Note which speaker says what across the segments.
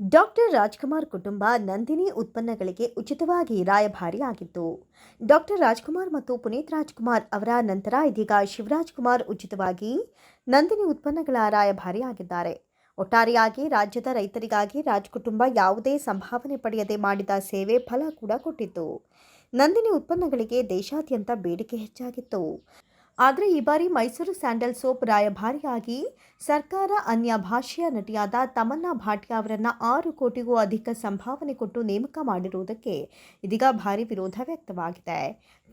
Speaker 1: Doctor Rajkumar ಕುಟುಂಬ ನಂದಿನಿ ಉತ್ಪನ್ನಗಳಿಗೆ ಉಚಿತವಾಗಿ ರಾಯಭಾರಿಯಾಗಿತ್ತು ಡಾಕ್ಟರ್ ರಾಜ್ಕುಮಾರ್ ಮತ್ತು ಪುನೀತ್ ರಾಜ್ಕುಮಾರ್ ಅವರ ನಂತರ ಇದೀಗ ಶಿವರಾಜ್ ಕುಮಾರ್ ಉಚಿತವಾಗಿ ನಂದಿನಿ ಉತ್ಪನ್ನಗಳ ರಾಯಭಾರಿ ಆಗಿದ್ದಾರೆ. ಒಟ್ಟಾರೆಯಾಗಿ ರಾಜ್ಯದ ರೈತರಿಗಾಗಿ ರಾಜ್ ಕುಟುಂಬ ಯಾವುದೇ ಸಂಭಾವನೆ ಪಡೆಯದೆ ಮಾಡಿದ ಸೇವೆ ಫಲ ಕೂಡ ಕೊಟ್ಟಿತ್ತು. ನಂದಿನಿ ಉತ್ಪನ್ನಗಳಿಗೆ ದೇಶಾದ್ಯಂತ ಬೇಡಿಕೆ ಹೆಚ್ಚಾಗಿತ್ತು. ಆದರೆ ಈ ಬಾರಿ ಮೈಸೂರು ಸ್ಯಾಂಡಲ್ ಸೋಪ್ ರಾಯಭಾರಿಯಾಗಿ ಸರ್ಕಾರ ಅನ್ಯ ಭಾಷೆಯ ನಟಿಯಾದ ತಮನ್ನಾ ಭಾಟಿಯಾ ಅವರನ್ನು ಆರು ಕೋಟಿಗೂ ಅಧಿಕ ಸಂಭಾವನೆ ಕೊಟ್ಟು ನೇಮಕ ಮಾಡಿರುವುದಕ್ಕೆ ಇದೀಗ ಭಾರಿ ವಿರೋಧ ವ್ಯಕ್ತವಾಗಿದೆ.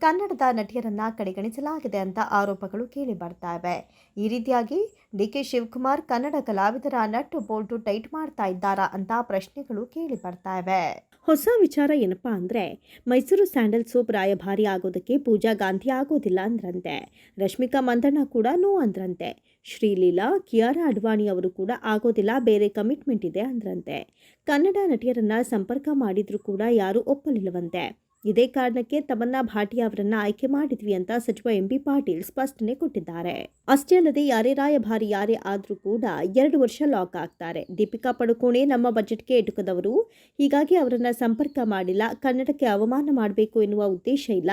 Speaker 1: ಕನ್ನಡದ ನಟಿಯರನ್ನ ಕಡೆಗಣಿಸಲಾಗಿದೆ ಅಂತ ಆರೋಪಗಳು ಕೇಳಿ ಬರ್ತಾ ಇವೆ. ಈ ರೀತಿಯಾಗಿ ಡಿ ಕೆ ಶಿವಕುಮಾರ್ ಕನ್ನಡ ಕಲಾವಿದರ ನಟ್ಟು ಬೋಲ್ಟು ಟೈಟ್ ಮಾಡ್ತಾ ಇದ್ದಾರಾ ಅಂತ ಪ್ರಶ್ನೆಗಳು ಕೇಳಿ ಬರ್ತಾ ಇವೆ. ಹೊಸ ವಿಚಾರ ಏನಪ್ಪ ಅಂದರೆ, ಮೈಸೂರು ಸ್ಯಾಂಡಲ್ ಸೋಪ್ ರಾಯಭಾರಿ ಆಗೋದಕ್ಕೆ ಪೂಜಾ ಗಾಂಧಿ ಆಗೋದಿಲ್ಲ ಅಂದ್ರಂತೆ. ರಶ್ಮಿಕಾ ಮಂದಣ್ಣ ಕೂಡ ನೋ ಅಂದ್ರಂತೆ. ಶ್ರೀಲೀಲಾ, ಕಿಯಾರಾ ಅಡ್ವಾಣಿ ಅವರು ಕೂಡ ಆಗೋದಿಲ್ಲ, ಬೇರೆ ಕಮಿಟ್ಮೆಂಟ್ ಇದೆ ಅಂದ್ರಂತೆ. ಕನ್ನಡ ನಟಿಯರನ್ನ ಸಂಪರ್ಕ ಮಾಡಿದರೂ ಕೂಡ ಯಾರೂ ಒಪ್ಪಲಿಲ್ಲವಂತೆ. ಇದೇ ಕಾರಣಕ್ಕೆ ತಮನ್ನಾ ಭಾಟಿಯಾ ಅವರನ್ನ ಆಯ್ಕೆ ಮಾಡಿದ್ವಿ ಅಂತ ಸಚಿವ ಎಂ ಬಿ ಪಾಟೀಲ್ ಸ್ಪಷ್ಟನೆ ಕೊಟ್ಟಿದ್ದಾರೆ. ಅಷ್ಟೇ ಅಲ್ಲದೆ ಯಾರೇ ರಾಯಭಾರಿ ಯಾರೇ ಆದರೂ ಕೂಡ ಎರಡು ವರ್ಷ ಲಾಕ್ ಆಗ್ತಾರೆ. ದೀಪಿಕಾ ಪಡುಕೋಣೆ ನಮ್ಮ ಬಜೆಟ್ಗೆ ಎಟುಕದವರು. ಹೀಗಾಗಿ ಅವರನ್ನ ಸಂಪರ್ಕ ಮಾಡಿಲ್ಲ, ಕನ್ನಡಕ್ಕೆ ಅವಮಾನ ಮಾಡಬೇಕು ಎನ್ನುವ ಉದ್ದೇಶ ಇಲ್ಲ.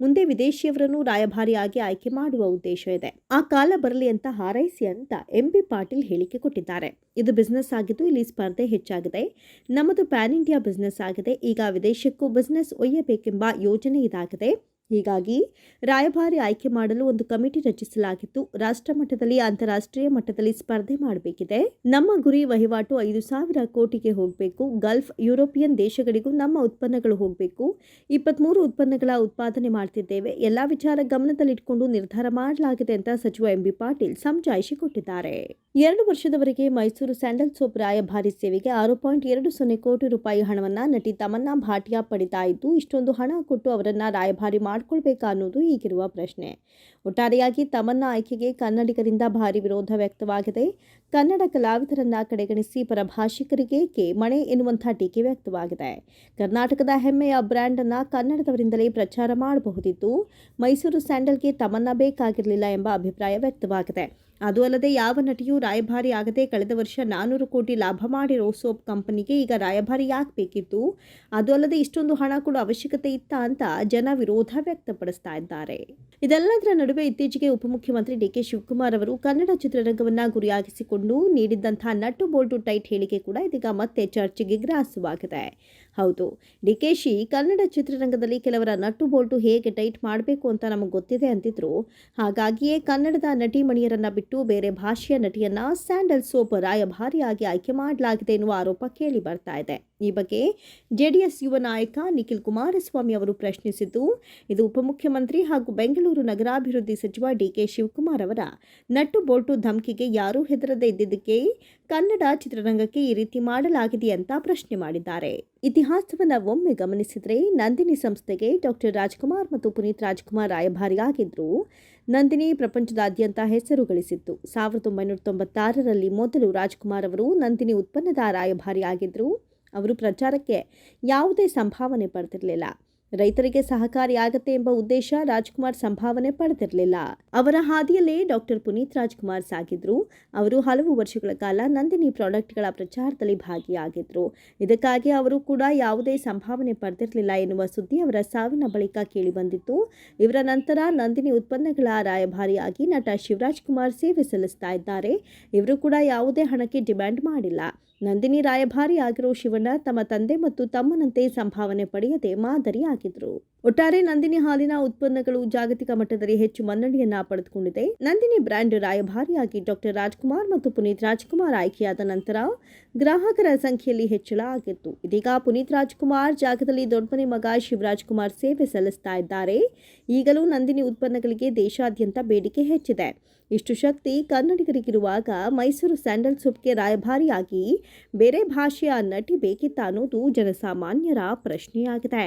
Speaker 1: ಮುಂದೆ ವಿದೇಶಿಯವರನ್ನು ರಾಯಭಾರಿಯಾಗಿ ಆಯ್ಕೆ ಮಾಡುವ ಉದ್ದೇಶ ಇದೆ. ಆ ಕಾಲ ಬರಲಿ ಅಂತ ಹಾರೈಸಿ ಅಂತ ಎಂ ಬಿ ಪಾಟೀಲ್ ಹೇಳಿಕೆ ಕೊಟ್ಟಿದ್ದಾರೆ. ಇದು ಬಿಸ್ನೆಸ್ ಆಗಿದ್ದು ಇಲ್ಲಿ ಸ್ಪರ್ಧೆ ಹೆಚ್ಚಾಗಿದೆ. ನಮ್ಮದು ಪ್ಯಾನ್ ಇಂಡಿಯಾ ಬಿಸ್ನೆಸ್ ಆಗಿದೆ. ಈಗ ವಿದೇಶಕ್ಕೂ ಬಿಸ್ನೆಸ್ ಒಯ್ಯಬೇಕೆಂಬ ಯೋಜನೆ ಇದಾಗಿದೆ. ಹೀಗಾಗಿ ರಾಯಭಾರಿ ಆಯ್ಕೆ ಮಾಡಲು ಒಂದು ಕಮಿಟಿ ರಚಿಸಲಾಗಿತ್ತು. ರಾಷ್ಟ್ರ ಮಟ್ಟದಲ್ಲಿ ಅಂತಾರಾಷ್ಟ್ರೀಯ ಮಟ್ಟದಲ್ಲಿ ಸ್ಪರ್ಧೆ ಮಾಡಬೇಕಿದೆ. ನಮ್ಮ ಗುರಿ ವಹಿವಾಟು ಐದು ಸಾವಿರ ಕೋಟಿಗೆ ಹೋಗಬೇಕು. ಗಲ್ಫ್, ಯುರೋಪಿಯನ್ ದೇಶಗಳಿಗೂ ನಮ್ಮ ಉತ್ಪನ್ನಗಳು ಹೋಗಬೇಕು. ಇಪ್ಪತ್ಮೂರು ಉತ್ಪನ್ನಗಳ ಉತ್ಪಾದನೆ ಮಾಡ್ತಿದ್ದೇವೆ. ಎಲ್ಲಾ ವಿಚಾರ ಗಮನದಲ್ಲಿಟ್ಟುಕೊಂಡು ನಿರ್ಧಾರ ಮಾಡಲಾಗಿದೆ ಅಂತ ಸಚಿವ ಎಂ ಬಿ ಪಾಟೀಲ್ ಸಮಜಾಯಿಷಿ ಕೊಟ್ಟಿದ್ದಾರೆ. ಎರಡು ವರ್ಷದವರೆಗೆ ಮೈಸೂರು ಸ್ಯಾಂಡಲ್ ಸೋಪ್ ರಾಯಭಾರಿ ಸೇವೆಗೆ ಆರು ಪಾಯಿಂಟ್ ಎರಡು ಸೊನ್ನೆ ಕೋಟಿ ರೂಪಾಯಿ ಹಣವನ್ನು ನಟಿ ತಮನ್ನಾ ಭಾಟಿಯಾ ಪಡಿತಾ ಇದ್ದು, ಇಷ್ಟೊಂದು ಹಣ ಕೊಟ್ಟು ಅವರನ್ನ ರಾಯಭಾರಿ ಮಾಡಿಕೊಳ್ಬೇಕಾ ಅನ್ನೋದು ಈಗಿರುವ ಪ್ರಶ್ನೆ. ಒಟ್ಟಾರೆಯಾಗಿ ತಮನ್ನ ಆಯ್ಕೆಗೆ ಕನ್ನಡಿಗರಿಂದ ಭಾರಿ ವಿರೋಧ ವ್ಯಕ್ತವಾಗಿದೆ. ಕನ್ನಡ ಕಲಾವಿದರನ್ನ ಕಡೆಗಣಿಸಿ ಪರಭಾಷಿಕರಿಗೆ ಕೆ ಮಣೆ ಎನ್ನುವಂಥ ಟೀಕೆ ವ್ಯಕ್ತವಾಗಿದೆ. ಕರ್ನಾಟಕದ ಹೆಮ್ಮೆಯ ಬ್ರ್ಯಾಂಡ್ ಅನ್ನ ಕನ್ನಡದವರಿಂದಲೇ ಪ್ರಚಾರ ಮಾಡಬಹುದಿತ್ತು. ಮೈಸೂರು ಸ್ಯಾಂಡಲ್ಗೆ ತಮನ್ನ ಬೇಕಾಗಿರಲಿಲ್ಲ ಎಂಬ ಅಭಿಪ್ರಾಯ ವ್ಯಕ್ತವಾಗಿದೆ. ಅದು ಅಲ್ಲದೆ ಯಾವ ನಟಿಯೂ ರಾಯಭಾರಿ ಆಗದೆ ಕಳೆದ ವರ್ಷ ನಾನ್ನೂರು ಕೋಟಿ ಲಾಭ ಮಾಡಿರೋ ಸೋಪ್ ಕಂಪನಿಗೆ ಈಗ ರಾಯಭಾರಿ ಯಾಕೆ ಬೇಕಿತ್ತು ಅದು ಅಲ್ಲದೆ ಇಷ್ಟೊಂದು ಹಣ ಕೊಡೋ ಅವಶ್ಯಕತೆ ಇತ್ತ ಅಂತ ಜನ ವಿರೋಧ ವ್ಯಕ್ತಪಡಿಸ್ತಾ ಇದ್ದಾರೆ. ಇದೆಲ್ಲದರ ನಡುವೆ ಇತ್ತೀಚೆಗೆ ಉಪಮುಖ್ಯಮಂತ್ರಿ ಡಿ ಕೆ ಶಿವಕುಮಾರ್ ಅವರು ಕನ್ನಡ ಚಿತ್ರರಂಗವನ್ನ ಗುರಿಯಾಗಿಸಿಕೊಂಡು ನೀಡಿದ್ದಂತಹ ನಟ್ಟು ಬೋಲ್ಟು ಟೈಟ್ ಹೇಳಿಕೆ ಕೂಡ ಇದೀಗ ಮತ್ತೆ ಚರ್ಚೆಗೆ ಗ್ರಾಸವಾಗಿದೆ. ಹೌದು ಡಿಕೆಶಿ ಕನ್ನಡ ಚಿತ್ರರಂಗದಲ್ಲಿ ಕೆಲವರ ನಟ್ಟು ಬೋಲ್ಟು ಹೇಗೆ ಟೈಟ್ ಮಾಡಬೇಕು ಅಂತ ನಮಗೆ ಗೊತ್ತಿದೆ ಅಂತಿದ್ರು. ಹಾಗಾಗಿಯೇ ಕನ್ನಡದ ನಟಿ ಮಣಿಯರನ್ನ ಬಿಟ್ಟು ಬೇರೆ ಭಾಷೆಯ ನಟಿಯನ್ನ ಸ್ಯಾಂಡಲ್ ಸೋಪ್ ರಾಯಭಾರಿಯಾಗಿ ಆಯ್ಕೆ ಮಾಡಲಾಗಿದೆ ಎನ್ನುವ ಆರೋಪ ಕೇಳಿ ಬರ್ತಾ ಇದೆ. ಈ ಬಗ್ಗೆ ಜೆಡಿಎಸ್ ಯುವ ನಾಯಕ ನಿಖಿಲ್ ಕುಮಾರಸ್ವಾಮಿ ಅವರು ಪ್ರಶ್ನಿಸಿದ್ದು, ಇದು ಉಪಮುಖ್ಯಮಂತ್ರಿ ಹಾಗೂ ಬೆಂಗಳೂರು ನಗರಾಭಿವೃದ್ಧಿ ಸಚಿವ ಡಿಕೆ ಶಿವಕುಮಾರ್ ಅವರ ನಟ್ಟು ಬೋಲ್ಟು ಧಮಕಿಗೆ ಯಾರೂ ಹೆದರದೇ ಇದ್ದಿದ್ದಕ್ಕೆ ಕನ್ನಡ ಚಿತ್ರರಂಗಕ್ಕೆ ಈ ರೀತಿ ಮಾಡಲಾಗಿದೆ ಅಂತ ಪ್ರಶ್ನೆ ಮಾಡಿದ್ದಾರೆ. ಇತಿಹಾಸವನ್ನು ಒಮ್ಮೆ ಗಮನಿಸಿದರೆ ನಂದಿನಿ ಸಂಸ್ಥೆಗೆ ಡಾಕ್ಟರ್ ರಾಜ್ಕುಮಾರ್ ಮತ್ತು ಪುನೀತ್ ರಾಜ್ಕುಮಾರ್ ರಾಯಭಾರಿಯಾಗಿದ್ರು. ನಂದಿನಿ ಪ್ರಪಂಚದಾದ್ಯಂತ ಹೆಸರು ಗಳಿಸಿತ್ತು. ಸಾವಿರದ ಒಂಬೈನೂರ ತೊಂಬತ್ತಾರರಲ್ಲಿ ಮೊದಲು ರಾಜ್ಕುಮಾರ್ ಅವರು ನಂದಿನಿ ಉತ್ಪನ್ನದ ರಾಯಭಾರಿಯಾಗಿದ್ದರು ಅವರು ಪ್ರಚಾರಕ್ಕೆ ಯಾವುದೇ ಸಂಭಾವನೆ ಪಡೆದಿರಲಿಲ್ಲ. ರೈತರಿಗೆ ಸಹಕಾರಿಯಾಗತ್ತೆ ಎಂಬ ಉದ್ದೇಶ ರಾಜ್ಕುಮಾರ್ ಸಂಭಾವನೆ ಪಡೆದಿರಲಿಲ್ಲ. ಅವರ ಹಾದಿಯಲ್ಲೇ ಡಾಕ್ಟರ್ ಪುನೀತ್ ರಾಜ್ಕುಮಾರ್ ಸಾಗಿದ್ರು. ಅವರು ಹಲವು ವರ್ಷಗಳ ಕಾಲ ನಂದಿನಿ ಪ್ರಾಡಕ್ಟ್ಗಳ ಪ್ರಚಾರದಲ್ಲಿ ಭಾಗಿಯಾಗಿದ್ರು. ಇದಕ್ಕಾಗಿ ಅವರು ಕೂಡ ಯಾವುದೇ ಸಂಭಾವನೆ ಪಡೆದಿರಲಿಲ್ಲ ಎನ್ನುವ ಸುದ್ದಿ ಅವರ ಸಾವಿನ ಬಳಿಕ ಕೇಳಿಬಂದಿತ್ತು. ಇವರ ನಂತರ ನಂದಿನಿ ಉತ್ಪನ್ನಗಳ ರಾಯಭಾರಿಯಾಗಿ ನಟ ಶಿವರಾಜ್ ಕುಮಾರ್ ಸೇವೆ ಸಲ್ಲಿಸ್ತಾ ಇದ್ದಾರೆ. ಇವರು ಕೂಡ ಯಾವುದೇ ಹಣಕ್ಕೆ ಡಿಮ್ಯಾಂಡ್ ಮಾಡಿಲ್ಲ. ನಂದಿನಿ ರಾಯಭಾರಿ ಆಗಿರೋ ಶಿವಣ್ಣ ತಮ್ಮ ತಂದೆ ಮತ್ತು ತಮ್ಮನಂತೆ ಸಂಭಾವನೆ ಪಡೆಯದೆ ಮಾದರಿಯಾಗಿದ್ರು. ಒಟ್ಟಾರೆ ನಂದಿನಿ ಹಾಲಿನ ಉತ್ಪನ್ನಗಳು ಜಾಗತಿಕ ಮಟ್ಟದಲ್ಲಿ ಹೆಚ್ಚು ಮನ್ನಣೆಯನ್ನ ಪಡೆದುಕೊಂಡಿದೆ. ನಂದಿನಿ ಬ್ರ್ಯಾಂಡ್ ರಾಯಭಾರಿಯಾಗಿ ಡಾಕ್ಟರ್ ರಾಜ್ಕುಮಾರ್ ಮತ್ತು ಪುನೀತ್ ರಾಜ್ಕುಮಾರ್ ಆಯ್ಕೆಯಾದ ನಂತರ ಗ್ರಾಹಕರ ಸಂಖ್ಯೆಯಲ್ಲಿ ಹೆಚ್ಚಳ ಆಗಿತ್ತು. ಇದೀಗ ಪುನೀತ್ ರಾಜ್ಕುಮಾರ್ ಜಾಗದಲ್ಲಿ ದೊಡ್ಡಮನೆ ಮಗ ಶಿವರಾಜ್ ಕುಮಾರ್ ಸೇವೆ ಸಲ್ಲಿಸ್ತಾ ಇದ್ದಾರೆ. ಈಗಲೂ ನಂದಿನಿ ಉತ್ಪನ್ನಗಳಿಗೆ ದೇಶಾದ್ಯಂತ ಬೇಡಿಕೆ ಹೆಚ್ಚಿದೆ. ಇಷ್ಟು ಶಕ್ತಿ ಕನ್ನಡಿಗರಿಗಿರುವಾಗ ಮೈಸೂರು ಸ್ಯಾಂಡಲ್ ಸೂಪ್ಗೆ ರಾಯಭಾರಿಯಾಗಿ ಬೇರೆ ಭಾಷೆಯ ನಟಿ ಬೇಕಿತ್ತ ಅನ್ನೋದು ಜನಸಾಮಾನ್ಯರ ಪ್ರಶ್ನೆಯಾಗಿದೆ.